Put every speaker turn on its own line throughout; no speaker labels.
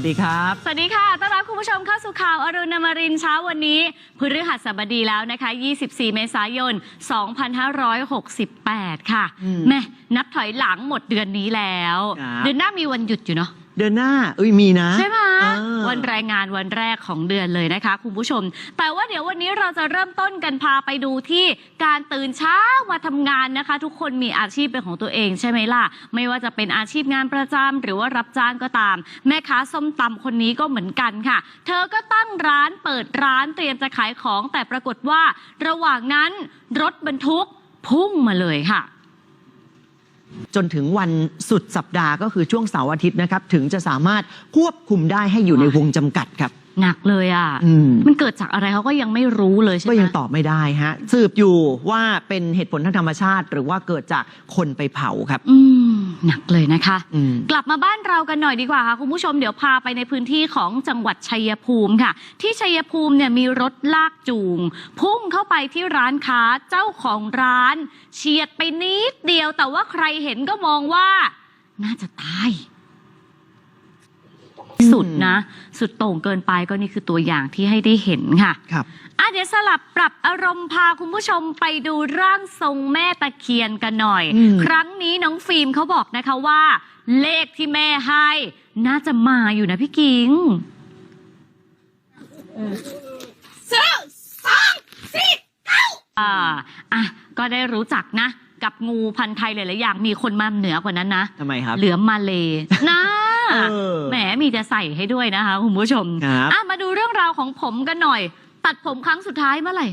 วัสดีครับ
สวัสดีค่ะ ต้อนรับคุณผู้ชมเข้าสู่ข่าวอรุณอมรินทร์เช้าวันนี้พฤหัสบดีแล้วนะคะ 24 เมษายน 2568 ค่ะ
อืม
แม่นับถอยหลังหมดเดือนนี้แล้ว
ครับ
เดือนหน้ามีวันหยุดอยู่เนาะ
เดือนหน้า เอ้ยมีนะ
ใช่ไหม
เออ
วันแรงงานวันแรกของเดือนเลยนะคะคุณผู้ชม แต่ว่าเดี๋ยววันนี้เราจะเริ่มต้นกันพาไปดูที่การตื่นเช้ามาทำงานนะคะ ทุกคนมีอาชีพเป็นของตัวเองใช่ไหมล่ะ ไม่ว่าจะเป็นอาชีพงานประจำหรือว่ารับจ้างก็ตาม แม่ค้าส้มตำคนนี้ก็เหมือนกันค่ะ เธอก็ตั้งร้านเปิดร้านเตรียมจะขายของ แต่ปรากฏว่า ระหว่างนั้นรถบรรทุกพุ่งมาเลยค่ะ
จนถึงวันสุดสัปดาห์ก็คือช่วงเสาร์อาทิตย์นะครับ ถึงจะสามารถควบคุมได้ให้อยู่ในวงจำกัดครับ
หนักเลยอะ
อืม
มันเกิดจากอะไรเขาก็ยังไม่รู้เลยใช่ไหม
ก็ยังตอบไม่ได้ฮะ สืบอยู่ว่าเป็นเหตุผลทางธรรมชาติ หรือว่าเกิดจากคนไปเผาครับ
อืม หนักเลยนะคะ
อืม
กลับมาบ้านเรากันหน่อยดีกว่าค่ะคุณผู้ชมเดี๋ยวพาไปในพื้นที่ของจังหวัดชัยภูมิค่ะ ที่ชัยภูมิเนี่ยมีรถลากจูง พุ่งเข้าไปที่ร้านค้าเจ้าของร้าน เฉียดไปนิดเดียวแต่ว่าใครเห็นก็มองว่า น่าจะตาย สุดนะ สุดโต่งเกินไปก็นี่คือตัวอย่างที่ให้ได้เห็นค่ะ
ครับ
อะเดี๋ยวสลับปรับอารมณ์พาคุณผู้ชมไปดูร่างทรงแม่ตะเคียนกันหน่อย
อืม
ครั้งนี้น้องฟิล์มเขาบอกนะคะว่า เลขที่แม่ให้ น่าจะมาอยู่นะพี่กิงอ่าอะก็ได้รู้จักนะ กับงูพันธุ์ไทยหลายๆอย่างมีคนมาเหนือกว่านั้นนะ
ทำไมครับ
เหลือมาเลนะ
เออ
แหมมีจะใส่ให้ด้วยนะคะคุณผู้ชม
ครับ
อะมาดูเรื่องราวของผมกันหน่อย ตัดผมครั้งสุดท้ายเมื่อไหร่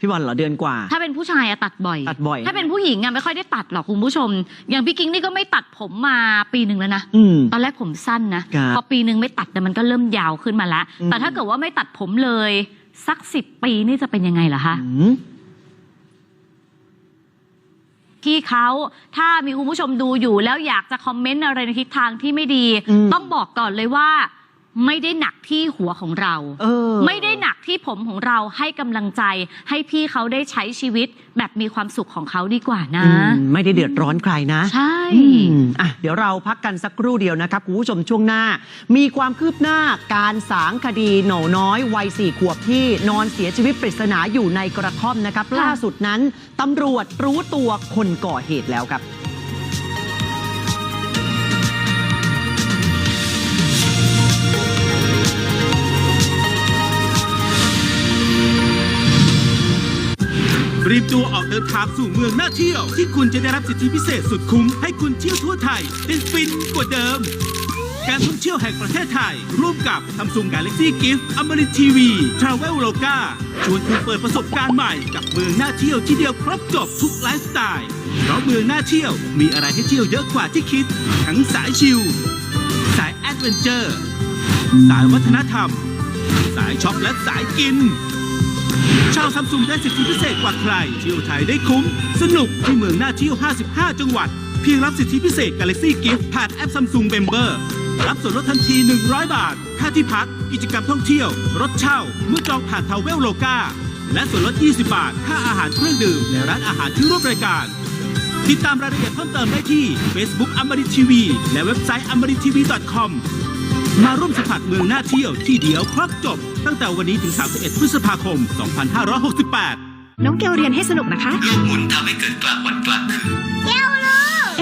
พี่บอลเหรอเดือนกว่า
ถ้าเป็นผู้ชายอะตัดบ่อย
ตัดบ่อย
ถ้าเป็นผู้หญิงอะไม่ค่อยได้ตัดหรอกคุณผู้ชม อย่างพี่กิ้งนี่ก็ไม่ตัดผมมาปีหนึ่งแล้วนะ
อืม
ตอนแรกผมสั้นนะ
ครับ
พอปีหนึ่งไม่ตัดแต่ยมันก็เริ่มยาวขึ้นมาแล้ว
อืม
แต่ถ้าเกิดว่าไม่ตัดผมเลย สักสิบปีนี่จะเป็นยังไงล่ะคะ
อืม
ที่เขาถ้ามีคุณผู้ชมดูอยู่แล้วอยากจะคอมเมนต์อะไรในทิศทางที่ไม่ดี
อืม
ต้องบอกก่อนเลยว่า ไม่ได้หนักที่หัวของเรา
เออ
ไม่ได้หนักที่ผมของเราให้กำลังใจ ให้พี่เขาได้ใช้ชีวิตแบบมีความสุขของเขาดีกว่านะ
อืมไม่ได้เดือดร้อนใครนะ
ใช่
อืมอะเดี๋ยวเราพักกันสักครู่เดียวนะครับคุณผู้ชมช่วงหน้า มีความคืบหน้าการสางคดีหนูน้อยวัยสี่ขวบที่นอนเสียชีวิตปริศนาอยู่ในกระท่อมนะครับ ล่าสุดนั้นตำรวจรู้ตัวคนก่อเหตุแล้วครับ
รียมตัวออกเดินทางสู่เมืองน่าเที่ยว ที่คุณจะได้รับสิทธิพิเศษสุดคุ้ม ให้คุณเที่ยวทั่วไทยได้ฟินกว่าเดิม การท่องเที่ยวแห่งประเทศไทย ร่วมกับ Samsung Galaxy Gift อมริทีวี Travel Loga ชวนคุณเปิดประสบการณ์ใหม่กับเมืองน่าเที่ยวที่เดียวครบจบทุกไลฟ์สไตล์เพราะเมืองน่าเที่ยวมีอะไรให้เที่ยวเยอะกว่าที่คิด ทั้งสายชิลสายแอดเวนเจอร์สายวัฒนธรรม สายช็อปและสายกิน ชาวซัมซุงได้สิทธิพิเศษกว่าใคร เที่ยวไทยได้คุ้ม สนุกที่เมืองน่าเที่ยว 55 จังหวัด เพียงรับสิทธิพิเศษ Galaxy Gift ผ่านแอป Samsung Member รับส่วนลดทันที 100 บาท ค่าที่พัก กิจกรรมท่องเที่ยว รถเช่า เมื่อจองผ่านทาวเวลโลกาและส่วนลด 20 บาท ค่าอาหารเครื่องดื่มในร้านอาหารที่ร่วมรายการ ติดตามรายละเอียดเพิ่มเติมได้ที่ Facebook อมริทีวีและเว็บไซต์อมริทีวี .com มาร่วมสัมผัสเมืองน่าเที่ยวที่เดียวครบจบ ตั้งแต่วันนี้ถึง 31 พฤษภาคม 2568
น้องเกลเรียนให้สนุกนะคะ
หมุนทำให้เกิดกลางวันกลางคืน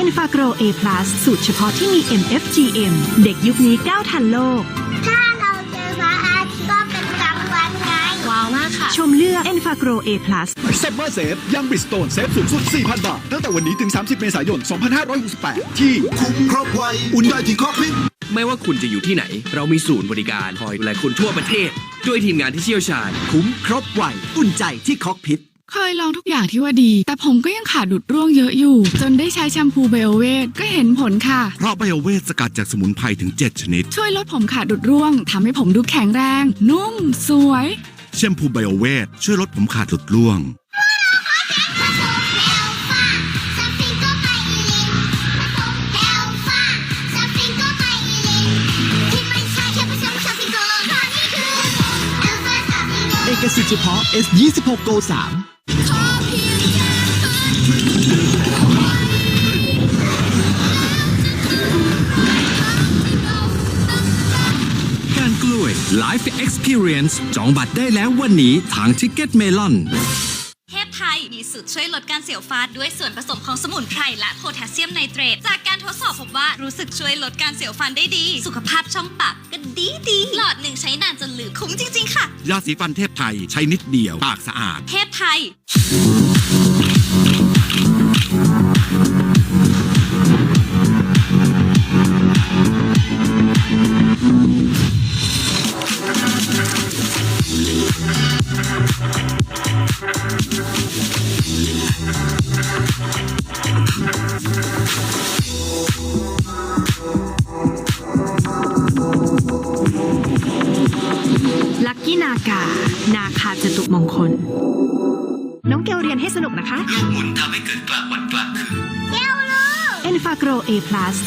e n f a g r o A+ สูตรเฉพาะที่มี MFGM เด็กยุคนี้ก้าวทันโลก
ถ้าเราเจอพระอาทิตย์ก็เป็นกลางวันไง
ว้าวมากค่ะ
ชมเลือก e n f a g r o A+
เซฟเมอร์เซฟยังบริสโตนเซฟสูงสุด 4,000 บาท ตั้งแต่วันนี้ถึง 30 เมษายน 2568 ที่คุ้มครบไวอุ่นได้ที่คอกพิษ
ไม่ว่าคุณจะอยู่ที่ไหน เรามีศูนย์บริการคอยดูแลคุณทั่วประเทศ ด้วยทีมงานที่เชี่ยวชาญ
คุ้มครบไวอุ่นใจที่คอกพิษ
เคยลองทุกอย่างที่ว่าดี แต่ผมก็ยังขาดดุดร่วงเยอะอยู่ จนได้ใช้แชมพูไบโอเวทก็เห็นผลค่ะ
เพราะไบโอเวทสกัดจากสมุนไพรถึง 7 ชนิด
ช่วยลดผมขาดดุดร่วงทำให้ผมดูแข็งแรง นุ่ม สวย
แชมพูไบโอเวทช่วยลดผมขาดหลุดร่วง
เอกสิทธิ์เฉพาะ S26 Go 3
กล้วย
Life Experience จองบัตรได้แล้ววันนี้ทาง Ticket Melon
เทพไทยมี สูตรช่วยลดการเสียวฟันด้วยส่วนผสมของสมุนไพรและโพแทสเซียมไนเตรตจากการทดสอบพบว่ารู้สึกช่วยลดการเสียวฟันได้ดี สุขภาพช่องปากก็ดีดีหลอดหนึ่งใช้นานจนลืมคุ้มจริง ๆ ค่ะ
ยาสีฟันเทพไทยใช้นิดเดียวปากสะอาด
เทพไทย
กี้นากา นาคาจตุมงคล น้องเกลเรียนให้สนุกนะคะ
โลกหมุนทำให้เกิดกลางวันกลางคืน
เอนฟาโกร A+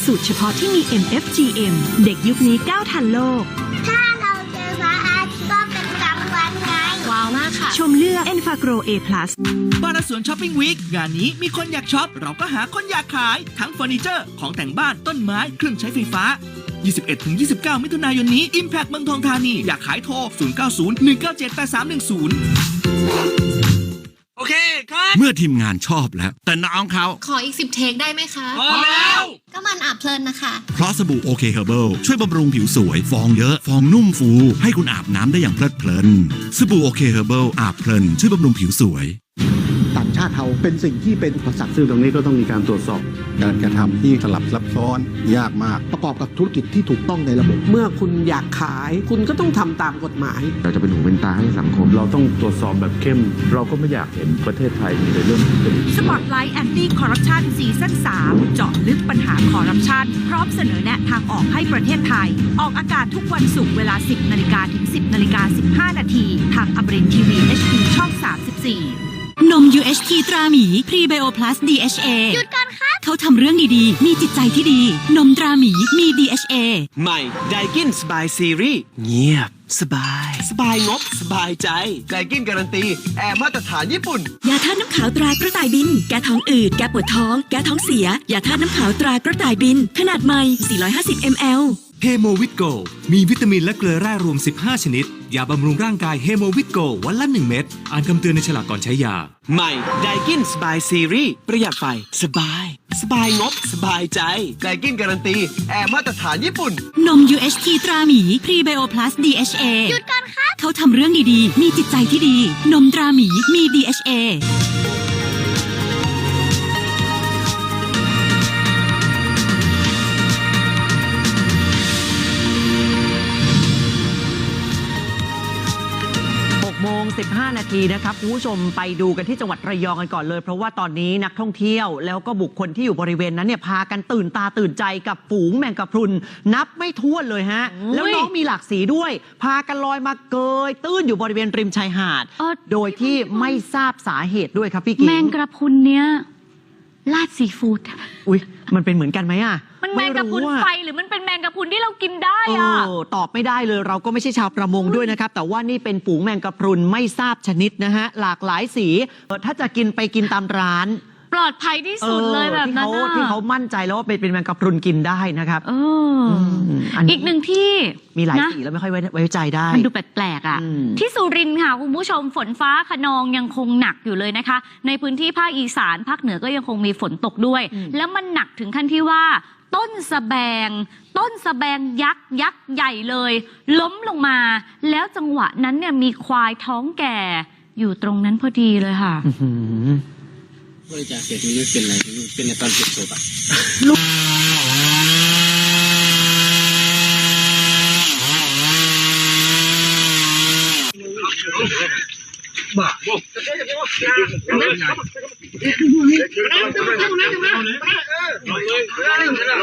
สูตรเฉพาะที่มี MFGM เด็กยุคนี้ก้าวทันโลก
ถ้าเราเจอพระอาทิตย์ก็เป็นกลางวันไง
ว้าวมากค่ะ
ชมเลือกเอนฟาโกร A+
บ้านและสวนช้อปปิ้งวีคงานนี้มีคนอยากช็อป เราก็หาคนอยากขาย ทั้งเฟอร์นิเจอร์ของแต่งบ้านต้นไม้เครื่องใช้ไฟฟ้า 21-29 มิถุนายนนี้ Impact เมืองทองธานี อยากขายโทร 0901978310โอเคครับ
เมื่อทีมงานชอบแล้ว แต่น้องเขา
ขออีกสิบเทคได้ไหมคะ
พอแล้ว
ก็มันอาบเพลินนะคะ
เพราะสบู่โอเคเฮอร์เบิลช่วยบำรุงผิวสวย ฟองเยอะ ฟองนุ่มฟู ให้คุณอาบน้ำได้อย่างเพลิดเพลิน สบู่โอเคเฮอร์เบิลอาบเพลินช่วยบำรุงผิวสวย
ต่างชาติเขาเป็นสิ่งที่เป็นอุปสรรคซึ่งตรงนี้ก็ต้องมีการตรวจสอบ การกระทำที่สลับซับซ้อนยากมากประกอบกับธุรกิจที่ถูกต้องในระบบ
เมื่อคุณอยากขายคุณก็ต้องทำตามกฎหมาย
เราจะเป็นหูเป็นตาให้สังคม เราต้องตรวจสอบแบบเข้ม เราก็ไม่อยากเห็นประเทศไทยมีแต่เรื่องทุจริต
สปอตไลท์แอนตี้คอร์รัปชันซีซั่น3เจาะลึกปัญหาคอร์รัปชันพร้อมเสนอแนะทางออกให้ประเทศไทย ออกอากาศทุกวันศุกร์เวลา 10นาฬิกาถึง 10นาฬิกา15นาทีทางอมรินทีวี HD ช่อง 34 นม UHT ตราหมี พรีไบโอพลัส DHA
หยุดก่อนครับ
เขาทำเรื่องดีๆ มีจิตใจที่ดี นมตราหมี มี DHA
ใหม่ไดกินสบายซีรีส์เงียบ สบาย สบายงบ สบายใจไดกินการันตี แอร์มาตรฐานญี่ปุ่น
ยาธาตุน้ำขาวตรากระต่ายบิน แก้ท้องอืด แก้ปวดท้อง แก้ท้องเสีย ยาธาตุน้ำขาวตรากระต่ายบิน ขนาดใหม่ 450 ml
เฮโมวิตโกมีวิตามินและเกลือแร่รวม 15 ชนิด ยาบำรุงร่างกายเฮโมวิตโกวันละ 1 เม็ด อ่านคำเตือนในฉลากก่อนใช้ยา
ใหม่ไดกินสบายซีรีส์ประหยัดไฟ สบาย สบายงบ สบายใจไดกินการันตี แอร์มาตรฐานญี่ปุ่น
นม UHT ตราหมี พรีไบโอพลัส DHA
หยุดก่อนครับ
เขาทำเรื่องดีๆ มีจิตใจที่ดี นมตราหมีมี DHA
15 นาทีนะครับคุณผู้ชมไปดูกันที่จังหวัดระยองกันก่อนเลย เพราะว่าตอนนี้นักท่องเที่ยวแล้วก็บุคคลที่อยู่บริเวณนั้นเนี่ยพากันตื่นตาตื่นใจกับฝูงแมงกะพรุน นับไม่ถ้วนเลยฮะ
โอ้ย
แล้วน้องมีหลากสีด้วย พากันลอยมาเกย ตื้นอยู่บริเวณริมชายหาด
เออ
โดยที่ไม่ทราบสาเหตุด้วยครับพี่กิ๊
แมงกระพรุนเนี้ยลาดซีฟู้ด
อุ้ยมันเป็นเหมือนกันไหมอะ
มันแมงกระพรุน
รู้อ
ไฟหรือมันเป็นแมงกระพรุนที่เรากินได้
เอ
อะ
อตอบไม่ได้เลยเราก็ไม่ใช่ชาวประมงด้วยนะครับ แต่ว่านี่เป็นฝูงแมงกะพรุนไม่ทราบชนิดนะฮะ หลากหลายสีเออถ้าจะกินไปกินตามร้าน
ปลอดภัยที่สุดเลยแบบนั้น
ที่เขาที่เขามั่นใจแล้วว่าเป็นเป็นแมงกะพรุนกินได้นะครับ
เอออ
มอันนี้
อีกหนึ่งที่
มีหลาย
นะ
สีแล้วไม่ค่อยไว้ไว้ใจได้
มันดูแปลกๆอะ
อืม
ที่สุรินทร์ค่ะ คุณผู้ชมฝนฟ้าขนองยังคงหนักอยู่เลยนะคะ ในพื้นที่ภาคอีสานภาคเหนือก็ยังคงมีฝนตกด้วย แล้วมันหนักถึงขั้นที่ว่า ต้นสะแบง ต้นสะแบงยักษ์ยักษ์ใหญ่เลย ล้มลงมา แล้วจังหวะนั้นเนี่ยมีควายท้องแก่ อยู่ตรงนั้นพอดีเลยค่ะ
อื้อหือ
บริจาคเสร็จนี่ไม่เป็นไรเป็นในตอนเก็บศพอะ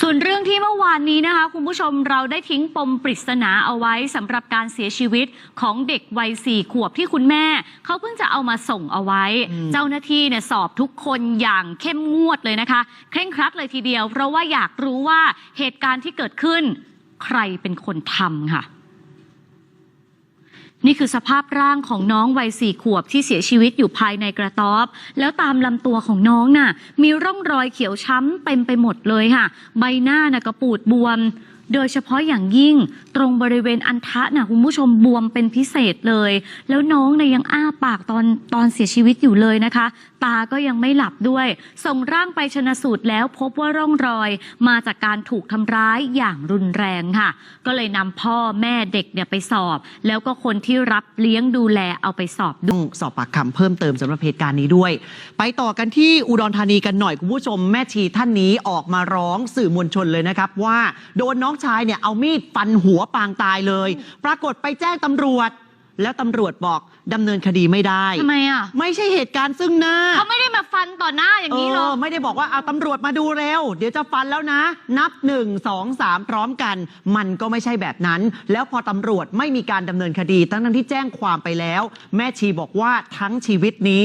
ส่วนเรื่องที่เมื่อวานนี้นะคะ คุณผู้ชมเราได้ทิ้งปมปริศนาเอาไว้สำหรับการเสียชีวิตของเด็กวัยสี่ขวบที่คุณแม่ เขาเพิ่งจะเอามาส่งเอาไว้ เจ้าหน้าที่เนี่ยสอบทุกคนอย่างเข้มงวดเลยนะคะ เคร่งครัดเลยทีเดียว เพราะว่าอยากรู้ว่าเหตุการณ์ที่เกิดขึ้น ใครเป็นคนทำค่ะ นี่คือสภาพร่างของน้องวัยสี่ขวบที่เสียชีวิตอยู่ภายในกระต๊อบ แล้วตามลำตัวของน้องน่ะ มีร่องรอยเขียวช้ำเต็มไปหมดเลยค่ะ ใบหน้าน่ะก็ปูดบวม โดยเฉพาะอย่างยิ่งตรงบริเวณอันทะน่ะคุณผู้ชมบวมเป็นพิเศษเลย แล้วน้องเนี่ยยังอ้าปากตอนตอนเสียชีวิตอยู่เลยนะคะ ตาก็ยังไม่หลับด้วย ส่งร่างไปชนะสูตรแล้วพบว่าร่องรอย มาจากการถูกทำร้ายอย่างรุนแรงค่ะ ก็เลยนำพ่อแม่เด็กเนี่ยไปสอบ แล้วก็คนที่รับเลี้ยงดูแลเอาไปสอบด้วย
ต้องสอบปากคำเพิ่มเติมสำหรับเหตุการณ์นี้ด้วย ไปต่อกันที่อุดรธานีกันหน่อยคุณผู้ชมแม่ชีท่านนี้ออกมาร้องสื่อมวลชนเลยนะครับว่าโดนน้องชายเนี่ยเอามีดฟันหัวปางตายเลย ปรากฏไปแจ้งตำรวจ แล้วตำรวจบอกดำเนินคดีไม่ได้
ทำไมอะ
ไม่ใช่เหตุการณ์ซึ่งหน้า
เขาไม่ได้มาฟันต่อหน้าอย่างนี้หรอก
เไม่ได้บอกว่าเอาตำรวจมาดูเร็ว เดี๋ยวจะฟันแล้วนะ นับหนึ่งสองสามพร้อมกัน มันก็ไม่ใช่แบบนั้น แล้วพอตำรวจไม่มีการดำเนินคดี ทั้งนั้นที่แจ้งความไปแล้ว แม่ชีบอกว่าทั้งชีวิตนี้